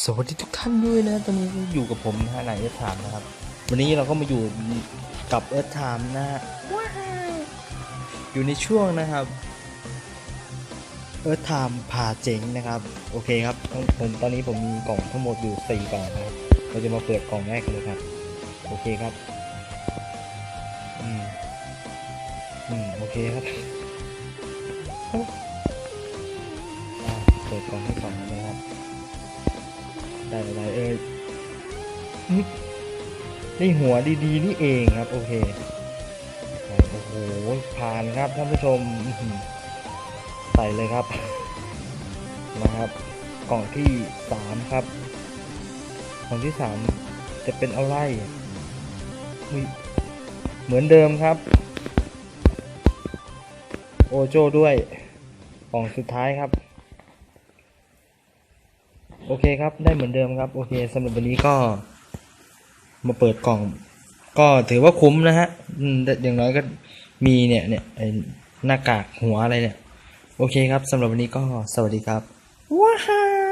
สวัสดีทุกท่านด้วยนะตอนนี้อยู่กับผมนะฮะนายเอิร์ธไทม์นะครับ วันนี้เราก็มาอยู่กับเอิร์ธไทม์นะว้าอยู่ในช่วงนะครับเอิร์ธไทม์พาเจ๋งนะครับ โอเคครับผมตอนนี้ผมมีกล่องทั้งหมดอยู่สี่กล่องนะครับเราจะมาเปิดกล่องแรกกันเลยครับ โอเคครับอืมอืมโอเคครับเปิดกล่องที่สองเลยครับ ได้อะไรเอ่ยอืมนี่หัวดีๆนี่เองครับ โอเคโอ้โหผ่านครับท่านผู้ชมใส่เลยครับนะครับ กล่องที่สามครับกล่องที่สามจะเป็นอะไรเหมือนเดิมครับ โอโจด้วยกล่องสุดท้ายครับ โอเคครับ ได้เหมือนเดิมครับ โอเคสำหรับวันนี้ก็ มาเปิดกล่อง ก็ถือว่าคุ้มนะฮะอย่างน้อยก็มีเนี่ยเนี่ยไอหน้ากากหัวอะไรเนี่ย โอเคครับสำหรับวันนี้ก็สวัสดีครับว้า